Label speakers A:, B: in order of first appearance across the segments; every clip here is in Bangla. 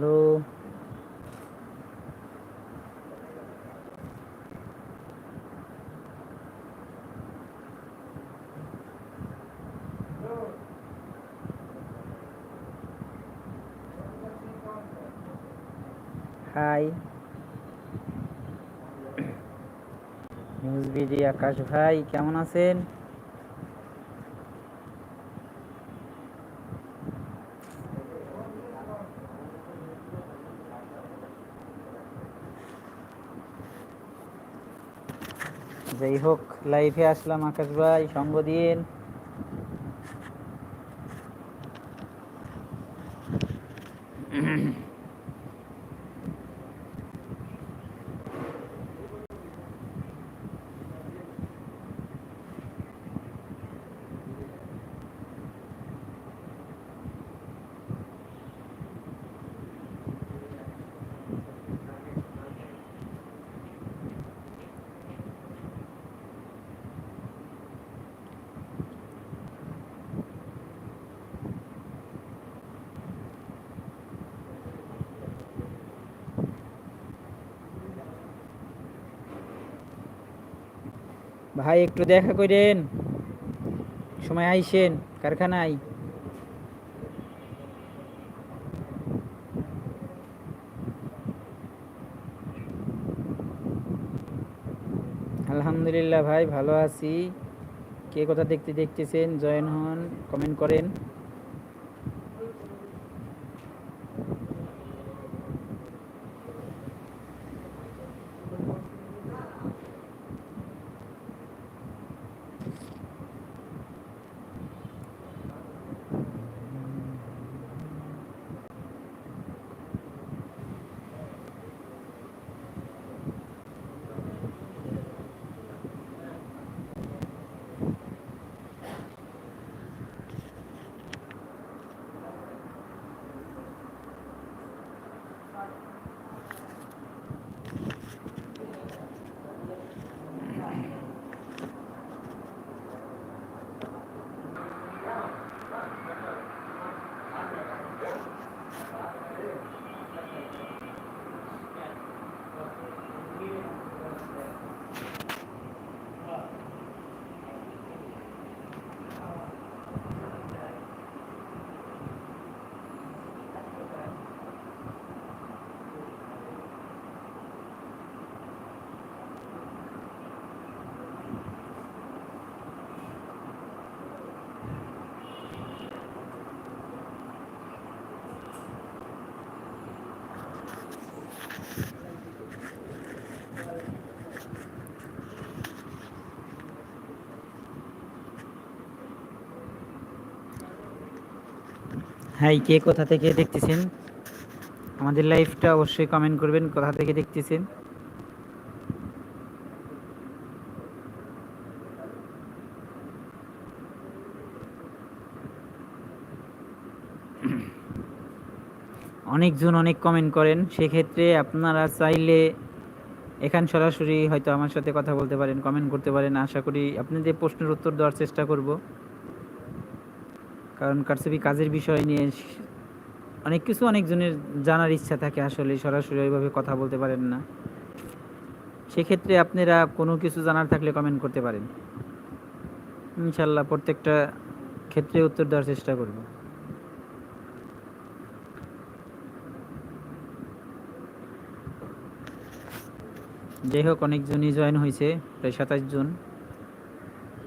A: Hello. Hi. News BD Akash ভাই কেমন আছেন? যাই হোক লাইভে আসলাম আকাশ ভাই সঙ্গ দিন ভাই, একটু দেখা করেন। সময় আইসেন, কারখানায়। আলহামদুলিল্লাহ ভাই, ভালো আছি। কে কথা দেখতে দেখতেছেন, জয়েন হন কমেন্ট করেন। হাই কে কোথা থেকে দেখতেছেন? আমাদের লাইভটা অবশ্যই কমেন্ট করবেন, কোথা থেকে দেখতেছেন? অনেকজন অনেক কমেন্ট করেন, সেক্ষেত্রে আপনারা চাইলে এখান সরাসরি হয়তো আমার সাথে কথা বলতে পারেন কমেন্ট করতে পারেন। আশা করি আপনাদের প্রশ্নের উত্তর দেওয়ার চেষ্টা করব। কারণ কারসবি কাজের বিষয় নিয়ে অনেক কিছু অনেকজনের জানার ইচ্ছা থাকে আসলে, সরাসরি ওইভাবে কথা বলতে পারেন না। সেক্ষেত্রে আপনারা কোনো কিছু জানার থাকলে কমেন্ট করতে পারেন। ইনশাল্লাহ প্রত্যেকটা ক্ষেত্রে উত্তর দেওয়ার চেষ্টা করব। যাই হোক, অনেকজনই জয়েন হয়েছে, প্রায় সাতাশ জন।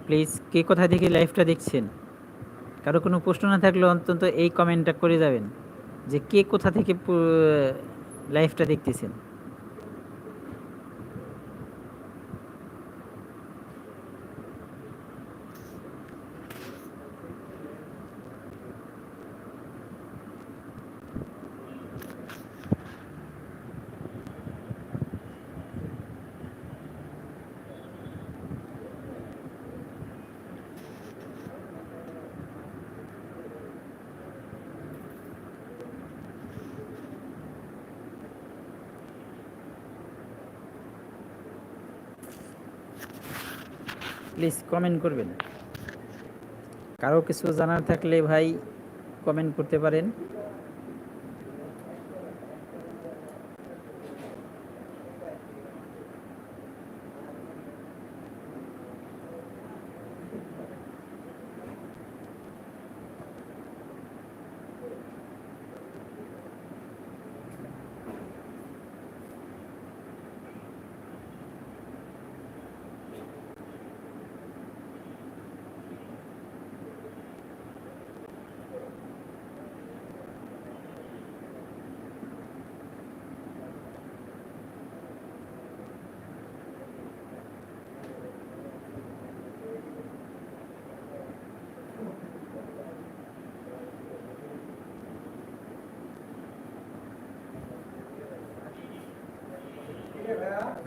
A: প্লিজ কে কোথা থেকে লাইভটা দেখছেন? কারও কোনো প্রশ্ন না থাকলে অন্তত এই কমেন্টটা করে যাবেন যে কে কোথা থেকে লাইফটা দেখতেছেন। প্লিজ কমেন্ট করবেন। কারও কিছু জানার থাকলে ভাই কমেন্ট করতে পারেন।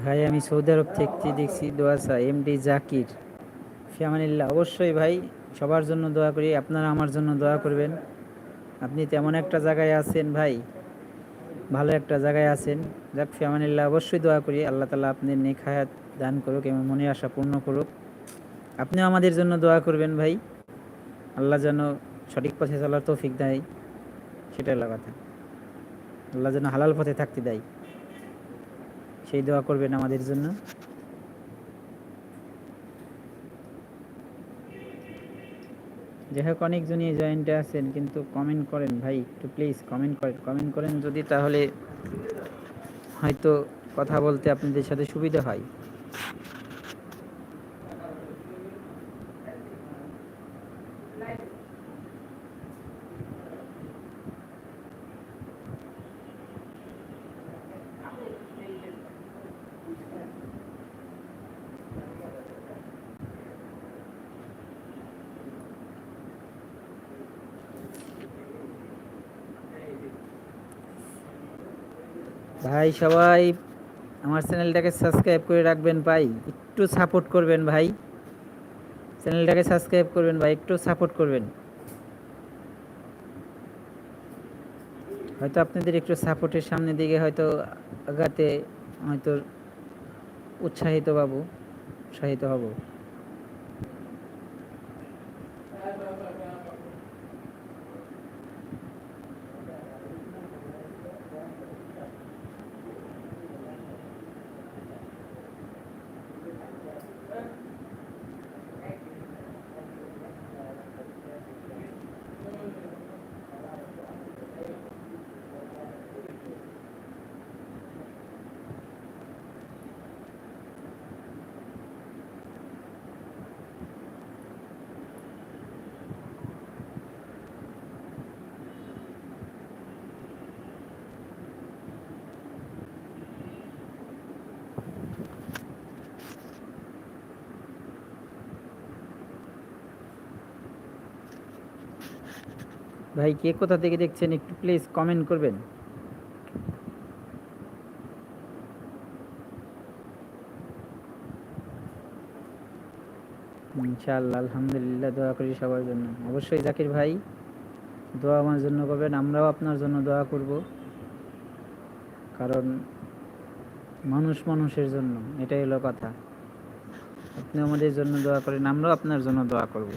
A: ভাই, আমি সৌদি আরব থেকে দেখছি দোয়া চাই, এমডি জাকির। ফিয়ামানিল্লাহ, অবশ্যই ভাই, সবার জন্য দোয়া করি, আপনারা আমার জন্য দোয়া করবেন। আপনি তেমন একটা জায়গায় আছেন ভাই, ভালো একটা জায়গায় আছেন। যাক, ফিয়ামানিল্লাহ, অবশ্যই দোয়া করি, আল্লাহ তালা আপনার নেক হায়াত দান করুক এবং মনে আশা পূর্ণ করুক। আপনিও আমাদের জন্য দোয়া করবেন ভাই, আল্লাহ যেন সঠিক পথে চলার তৌফিক দেয়, সেটাই কথা। আল্লাহ যেন হালাল পথে থাকতে দেয়। সেই দোয়া করবেন আমাদের জন্য। যাই হোক অনেকজনই জয়েন্টে আছেন, কিন্তু কমেন্ট করেন ভাই, একটু প্লিজ কমেন্ট করেন। কমেন্ট করেন যদি তাহলে হয়তো কথা বলতে আপনাদের সাথে সুবিধা হয়। ভাই, সবাই আমার চ্যানেলটাকে সাবস্ক্রাইব করে রাখবেন ভাই। একটু সাপোর্ট করবেন ভাই। চ্যানেলটাকে সাবস্ক্রাইব করবেন ভাই, একটু সাপোর্ট করবেন। হয়তো আপনাদের একটু সাপোর্টের সামনে দিকে হয়তো আগাতে হয়তো উৎসাহিত পাবো উৎসাহিত হব। ভাই, কে কোথা থেকে দেখছেন একটু প্লিজ কমেন্ট করবেন। ইনশাআল্লাহ, আলহামদুলিল্লাহ, দোয়া করি সবার জন্য। অবশ্যই জাকির ভাই, দোয়া আমার জন্য করবেন, আমরাও আপনার জন্য দোয়া করব। কারণ মানুষ মানুষের জন্য, এটাই হলো কথা। আপনি আমাদের জন্য দোয়া করেন, আমরাও আপনার জন্য দোয়া করব।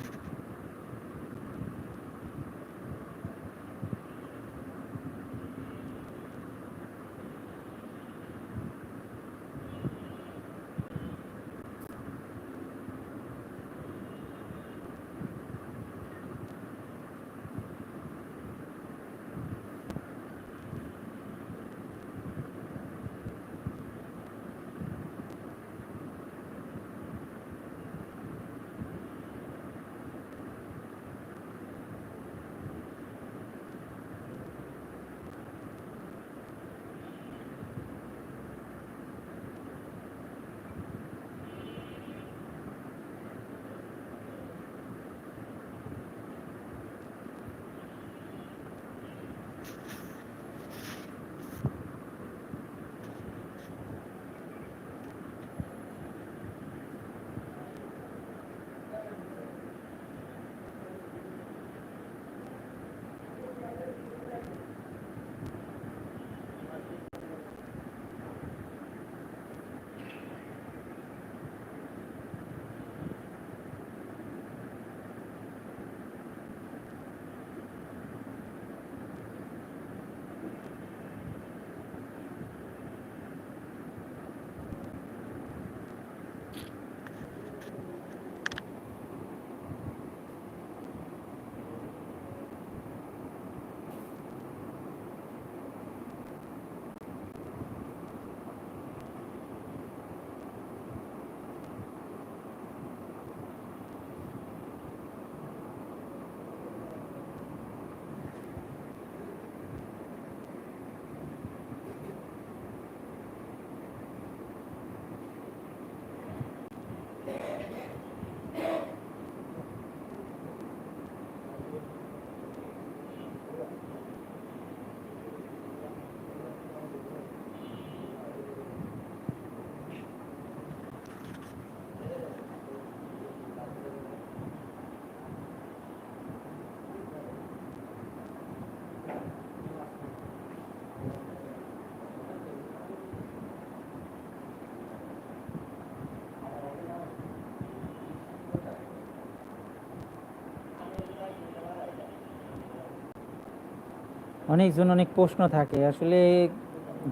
A: অনেকজন অনেক প্রশ্ন থাকে। আসলে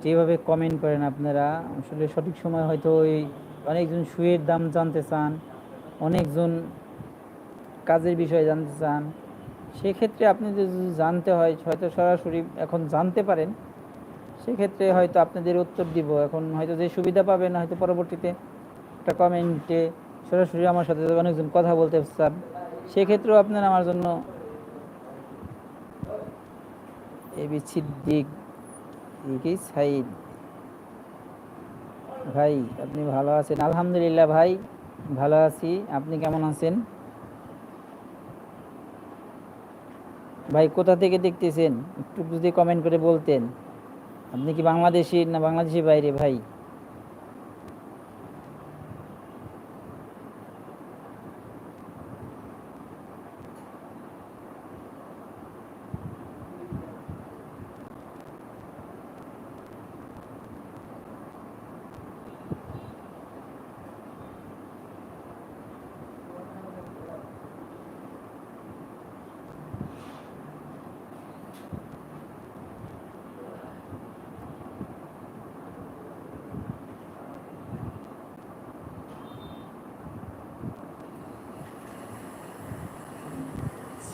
A: যেভাবে কমেন্ট করেন আপনারা, আসলে সঠিক সময় হয়তো ওই অনেকজন শুয়ের দাম জানতে চান, অনেকজন কাজের বিষয়ে জানতে চান। সেক্ষেত্রে আপনি যদি জানতে হয়, হয়তো সরাসরি এখন জানতে পারেন। সেক্ষেত্রে হয়তো আপনাদের উত্তর দিব। এখন হয়তো যে সুবিধা পাবেন, হয়তো পরবর্তীতে একটা কমেন্টে সরাসরি আমার সাথে অনেকজন কথা বলতে চান। সেক্ষেত্রেও আপনারা আমার জন্য সিদ্দিক ভাই, আপনি ভালো আছেন? আলহামদুলিল্লাহ ভাই, ভালো আছি। আপনি কেমন আছেন? ভাই, কোথা থেকে দেখতেছেন? একটু যদি কমেন্ট করে বলতেন। আপনি কি বাংলাদেশি না বাংলাদেশি বাইরে, ভাই?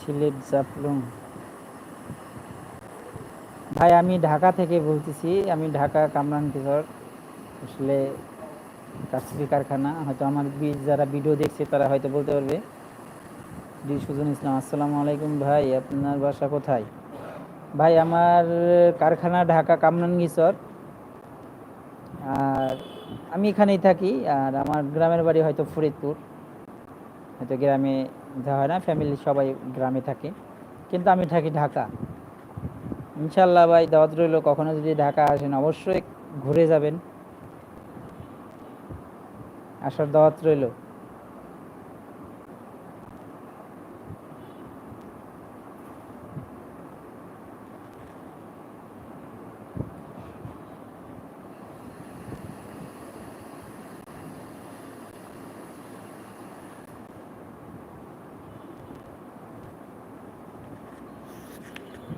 A: সিলেট জাফলং। ভাই, আমি ঢাকা থেকে বলতেছি, আমি ঢাকা কামরান আসলে কাশ্মীর কারখানা। হয়তো আমার যারা ভিডিও দেখছে, তারা হয়তো বলতে পারবে। ডি সুজন ইসলাম, আসসালামু আলাইকুম ভাই, আপনার বাসা কোথায়? ভাই, আমার কারখানা ঢাকা কামরানগীচর আর আমি এখানেই থাকি, আর আমার গ্রামের বাড়ি হয়তো ফরিদপুর। হয়তো গ্রামে হয় না ফ্যামিলি সবাই গ্রামে থাকে। কিন্তু আমি থাকি ঢাকা। ইনশাল্লাহ ভাই, দাওয়াত রইল, কখনো যদি ঢাকা আসেন অবশ্যই ঘুরে যাবেন। আসার দাওয়াত রইল।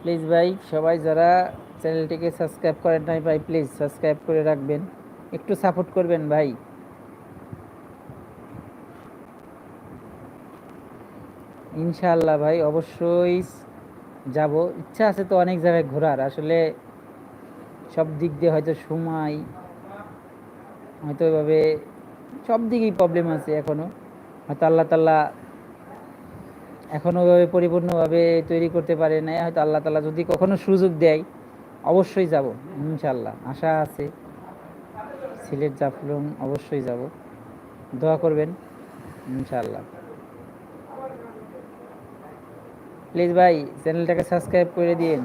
A: প্লিজ ভাই, সবাই যারা চ্যানেলটিকে সাবস্ক্রাইব করেন নাই ভাই, প্লিজ সাবস্ক্রাইব করে রাখবেন। একটু সাপোর্ট করবেন ভাই। ইনশাআল্লাহ ভাই, অবশ্যই যাব। ইচ্ছা আছে তো অনেক জায়গায় ঘোরার। আসলে সব দিক দিয়ে হয়তো সময়, হয়তো এভাবে সব দিকেই প্রবলেম আছে এখনও হয়তো আল্লাহ তাল্লাহ এখনও পরিপূর্ণভাবে তৈরি করতে পারে নাই, হয়তো আল্লাহ তালা যদি কখনো সুযোগ দেয়, অবশ্যই যাব ইনশাল্লাহ আশা আছে। সিলেট জাফলং অবশ্যই যাব, দোয়া করবেন ইনশাল্লাহ প্লিজ ভাই, চ্যানেলটাকে সাবস্ক্রাইব করে দিন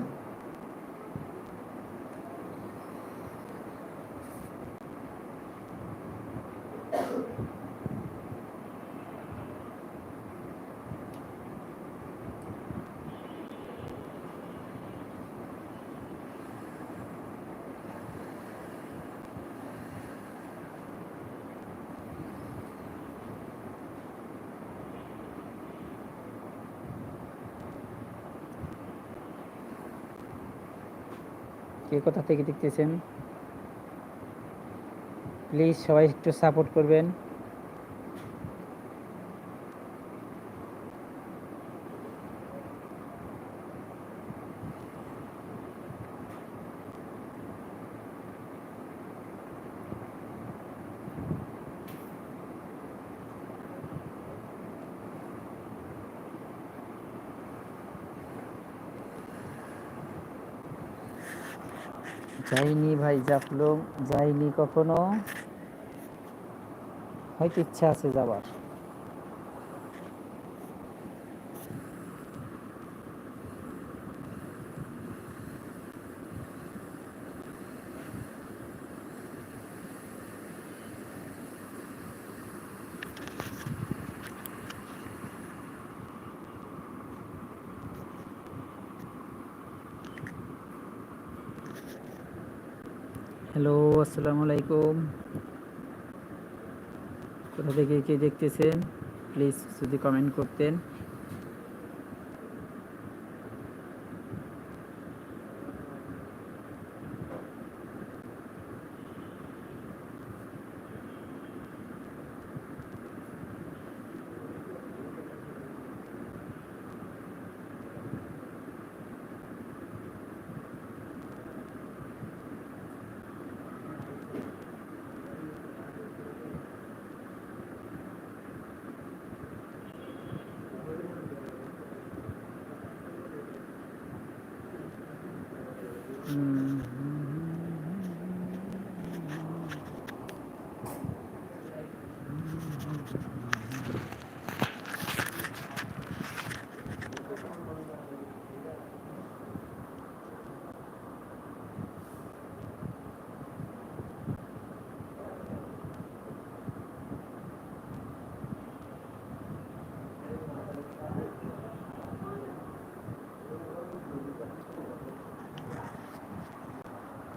A: কে কোথা থেকে দেখতেছেন? প্লিজ সবাই একটু সাপোর্ট করবেন যাইনি ভাই জাফলং যাইনি কখনো। হয়তো ইচ্ছা আছে যাবার হ্যালো আসসালামু আলাইকুম। কোথা থেকে কে দেখতেছেন প্লিজ যদি কমেন্ট করতেন। 嗯。